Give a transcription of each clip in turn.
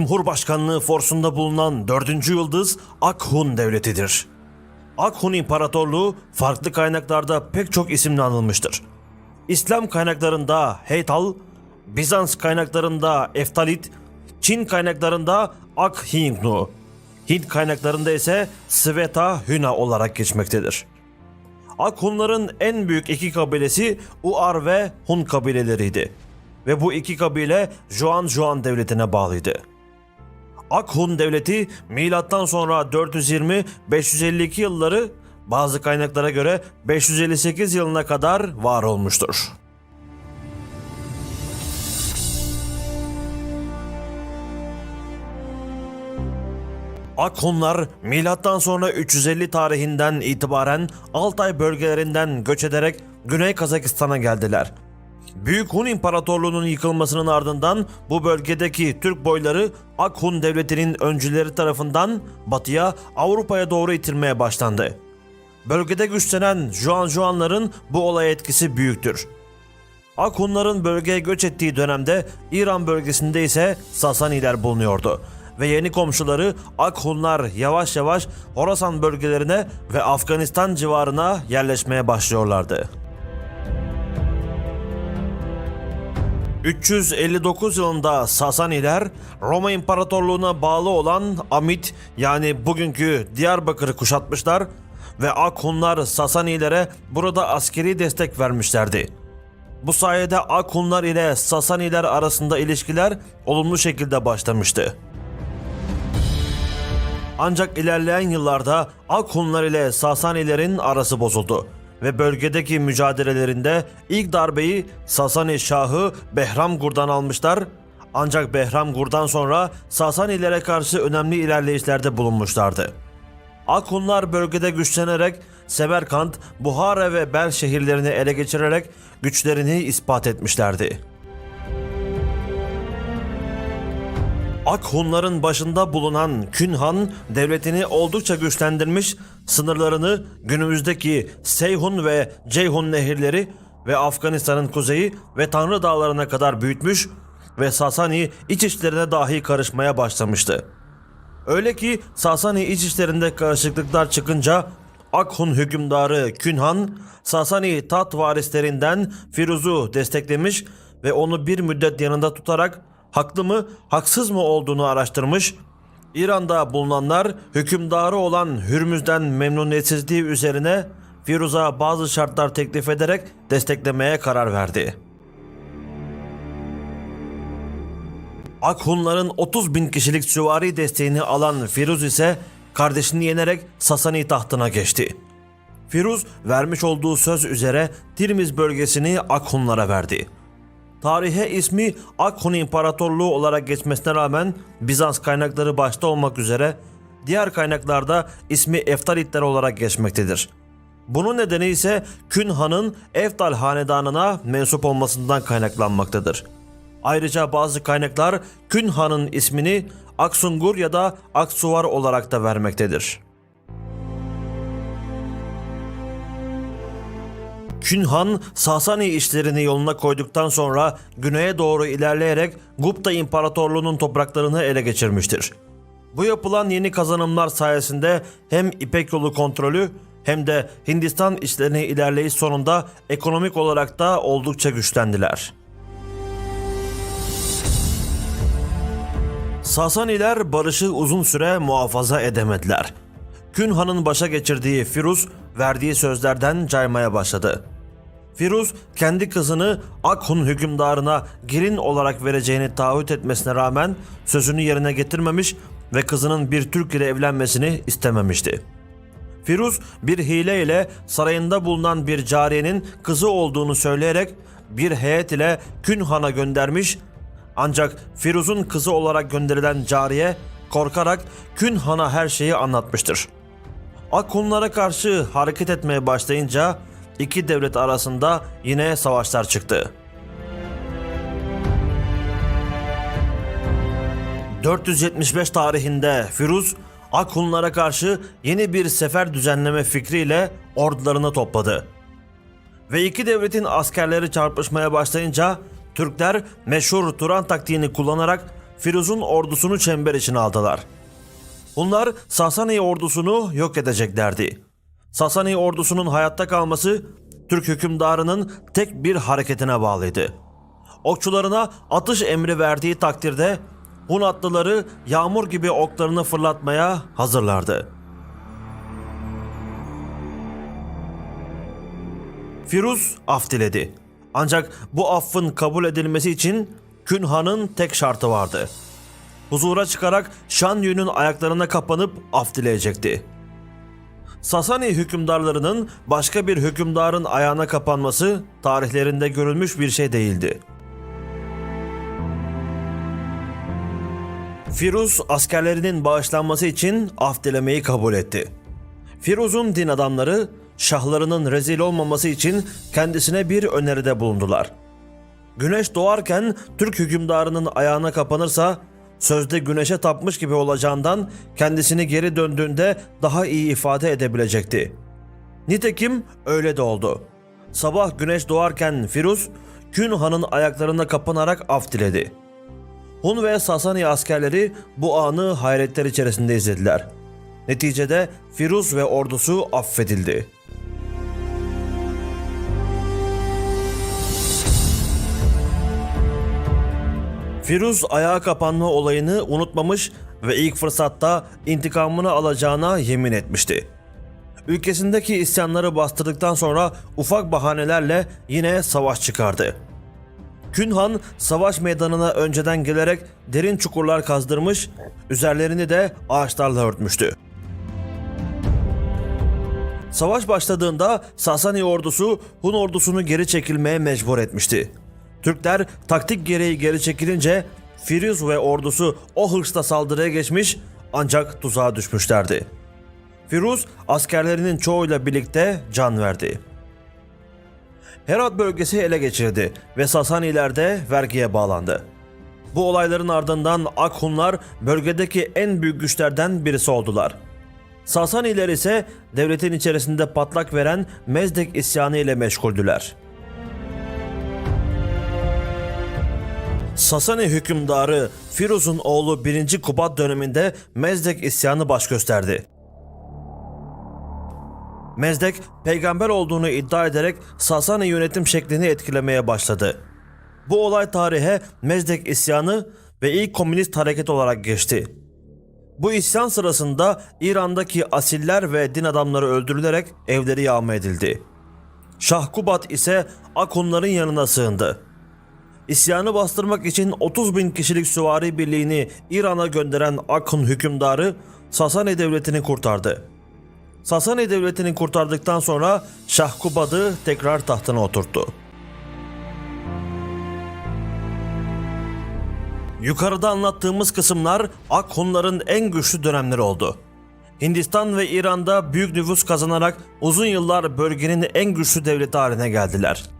Cumhurbaşkanlığı forsunda bulunan 4. yıldız Akhun Devleti'dir. Akhun İmparatorluğu farklı kaynaklarda pek çok isimle anılmıştır. İslam kaynaklarında Heytal, Bizans kaynaklarında Eftalit, Çin kaynaklarında Akhingnu, Hint kaynaklarında ise Sveta Hüna olarak geçmektedir. Akhunların en büyük iki kabilesi Uar ve Hun kabileleriydi. Ve bu iki kabile Juan Juan devletine bağlıydı. Akhun devleti milattan sonra 420-552 yılları bazı kaynaklara göre 558 yılına kadar var olmuştur. Akhunlar milattan sonra 350 tarihinden itibaren Altay bölgelerinden göç ederek Güney Kazakistan'a geldiler. Büyük Hun İmparatorluğu'nun yıkılmasının ardından bu bölgedeki Türk boyları Akhun Devleti'nin öncüleri tarafından batıya Avrupa'ya doğru itilmeye başlandı. Bölgede güçlenen Juan Juanların bu olaya etkisi büyüktür. Akhunların bölgeye göç ettiği dönemde İran bölgesinde ise Sasaniler bulunuyordu ve yeni komşuları Akhunlar yavaş yavaş Horasan bölgelerine ve Afganistan civarına yerleşmeye başlıyorlardı. 359 yılında Sasaniler Roma İmparatorluğu'na bağlı olan Amit yani bugünkü Diyarbakır'ı kuşatmışlar ve Akhunlar Sasanilere burada askeri destek vermişlerdi. Bu sayede Akhunlar ile Sasaniler arasında ilişkiler olumlu şekilde başlamıştı. Ancak ilerleyen yıllarda Akhunlar ile Sasanilerin arası bozuldu ve bölgedeki mücadelelerinde ilk darbeyi Sasani Şahı Behramgur'dan almışlar. Ancak Behramgur'dan sonra Sasanilere karşı önemli ilerleyişlerde bulunmuşlardı. Akhunlar bölgede güçlenerek Semerkant, Buhara ve Bel şehirlerini ele geçirerek güçlerini ispat etmişlerdi. Akhunların başında bulunan Künhan devletini oldukça güçlendirmiş, sınırlarını günümüzdeki Seyhun ve Ceyhun nehirleri ve Afganistan'ın kuzeyi ve Tanrı dağlarına kadar büyütmüş ve Sasani iç işlerine dahi karışmaya başlamıştı. Öyle ki Sasani iç işlerinde karışıklıklar çıkınca Akhun hükümdarı Künhan, Sasani tat varislerinden Firuz'u desteklemiş ve onu bir müddet yanında tutarak haklı mı haksız mı olduğunu araştırmış. İran'da bulunanlar hükümdarı olan Hürmüz'den memnuniyetsizliği üzerine Firuz'a bazı şartlar teklif ederek desteklemeye karar verdi. Akhunların 30 bin kişilik süvari desteğini alan Firuz ise kardeşini yenerek Sasani tahtına geçti. Firuz vermiş olduğu söz üzere Tirmiz bölgesini Akhunlara verdi. Tarihe ismi Akhun İmparatorluğu olarak geçmesine rağmen Bizans kaynakları başta olmak üzere diğer kaynaklarda ismi Eftalitler olarak geçmektedir. Bunun nedeni ise Künhan'ın Eftal hanedanına mensup olmasından kaynaklanmaktadır. Ayrıca bazı kaynaklar Künhan'ın ismini Aksungur ya da Aksuvar olarak da vermektedir. Künhan, Sasani işlerini yoluna koyduktan sonra güneye doğru ilerleyerek Gupta İmparatorluğu'nun topraklarını ele geçirmiştir. Bu yapılan yeni kazanımlar sayesinde hem İpek yolu kontrolü hem de Hindistan işlerine ilerleyiş sonunda ekonomik olarak da oldukça güçlendiler. Sasaniler barışı uzun süre muhafaza edemediler. Künhan'ın başa geçirdiği Firuz verdiği sözlerden caymaya başladı. Firuz kendi kızını Akhun hükümdarına gelin olarak vereceğini taahhüt etmesine rağmen sözünü yerine getirmemiş ve kızının bir Türk ile evlenmesini istememişti. Firuz bir hile ile sarayında bulunan bir cariyenin kızı olduğunu söyleyerek bir heyet ile Künhan'a göndermiş ancak Firuz'un kızı olarak gönderilen cariye korkarak Künhan'a her şeyi anlatmıştır. Akhunlara karşı hareket etmeye başlayınca iki devlet arasında yine savaşlar çıktı. 475 tarihinde Firuz Akhunlara karşı yeni bir sefer düzenleme fikriyle ordularını topladı. Ve iki devletin askerleri çarpışmaya başlayınca Türkler meşhur Turan taktiğini kullanarak Firuz'un ordusunu çember içine aldılar. Bunlar Sasani ordusunu yok edeceklerdi. Sasani ordusunun hayatta kalması Türk hükümdarının tek bir hareketine bağlıydı. Okçularına atış emri verdiği takdirde Hun atlıları yağmur gibi oklarını fırlatmaya hazırlardı. Firuz af diledi. Ancak bu affın kabul edilmesi için Kün Han'ın tek şartı vardı. Huzura çıkarak Şan ayaklarına kapanıp af dileyecekti. Sasani hükümdarlarının başka bir hükümdarın ayağına kapanması tarihlerinde görülmüş bir şey değildi. Firuz askerlerinin bağışlanması için af dilemeyi kabul etti. Firuz'un din adamları şahlarının rezil olmaması için kendisine bir öneride bulundular. Güneş doğarken Türk hükümdarının ayağına kapanırsa sözde güneşe tapmış gibi olacağından kendisini geri döndüğünde daha iyi ifade edebilecekti. Nitekim öyle de oldu. Sabah güneş doğarken Firuz, Kün Han'ın ayaklarına kapanarak af diledi. Hun ve Sasani askerleri bu anı hayretler içerisinde izlediler. Neticede Firuz ve ordusu affedildi. Firuz ayağa kapanma olayını unutmamış ve ilk fırsatta intikamını alacağına yemin etmişti. Ülkesindeki isyanları bastırdıktan sonra ufak bahanelerle yine savaş çıkardı. Künhan savaş meydanına önceden gelerek derin çukurlar kazdırmış, üzerlerini de ağaçlarla örtmüştü. Savaş başladığında Sasani ordusu Hun ordusunu geri çekilmeye mecbur etmişti. Türkler taktik gereği geri çekilince Firuz ve ordusu o hırsla saldırıya geçmiş ancak tuzağa düşmüşlerdi. Firuz askerlerinin çoğuyla birlikte can verdi. Herat bölgesi ele geçirildi ve Sasaniler de vergiye bağlandı. Bu olayların ardından Akhunlar bölgedeki en büyük güçlerden birisi oldular. Sasaniler ise devletin içerisinde patlak veren Mezdek isyanı ile meşguldüler. Sasani hükümdarı Firuz'un oğlu 1. Kubat döneminde Mezdek isyanı baş gösterdi. Mezdek peygamber olduğunu iddia ederek Sasani yönetim şeklini etkilemeye başladı. Bu olay tarihe Mezdek isyanı ve ilk komünist hareket olarak geçti. Bu isyan sırasında İran'daki asiller ve din adamları öldürülerek evleri yağma edildi. Şah Kubat ise Akunların yanına sığındı. İsyanı bastırmak için 30 bin kişilik süvari birliğini İran'a gönderen Akun hükümdarı Sasani devletini kurtardı. Sasani devletini kurtardıktan sonra Şah Kubad'ı tekrar tahtına oturttu. Yukarıda anlattığımız kısımlar Akhunların en güçlü dönemleri oldu. Hindistan ve İran'da büyük nüfus kazanarak uzun yıllar bölgenin en güçlü devleti haline geldiler.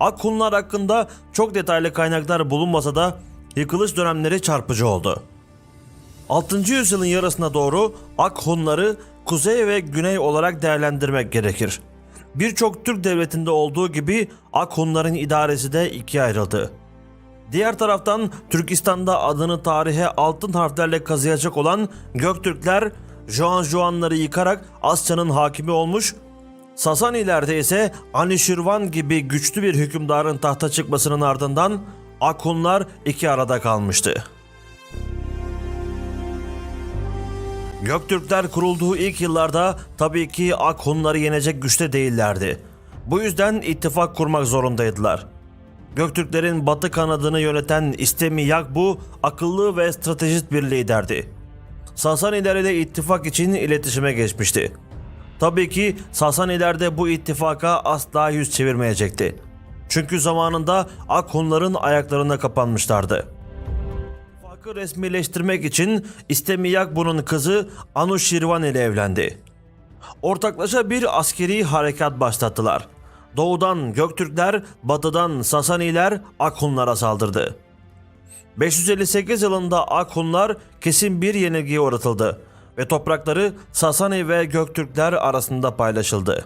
Akhunlar hakkında çok detaylı kaynaklar bulunmasa da yıkılış dönemleri çarpıcı oldu. 6. yüzyılın yarısına doğru Akhunları kuzey ve güney olarak değerlendirmek gerekir. Birçok Türk devletinde olduğu gibi Akhunların idaresi de ikiye ayrıldı. Diğer taraftan Türkistan'da adını tarihe altın harflerle kazıyacak olan Göktürkler Juan yıkarak Asya'nın hakimi olmuş, Sasanilerde ise Anişirvan gibi güçlü bir hükümdarın tahta çıkmasının ardından Akunlar iki arada kalmıştı. Göktürkler kurulduğu ilk yıllarda tabii ki Akhunları yenecek güçte değillerdi. Bu yüzden ittifak kurmak zorundaydılar. Göktürklerin batı kanadını yöneten İstemi Yakbu akıllı ve stratejist bir liderdi. Sasaniler ile ittifak için iletişime geçmişti. Tabii ki Sasaniler bu ittifaka asla yüz çevirmeyecekti. Çünkü zamanında Akhunların ayaklarına kapanmışlardı. İttifakı resmileştirmek için İstemiyak bunun kızı Anushirvan ile evlendi. Ortaklaşa bir askeri harekat başlattılar. Doğudan Göktürkler, batıdan Sasaniler Akhunlara saldırdı. 558 yılında Akhunlar kesin bir yenilgiye uğratıldı ve toprakları Sasani ve Göktürkler arasında paylaşıldı.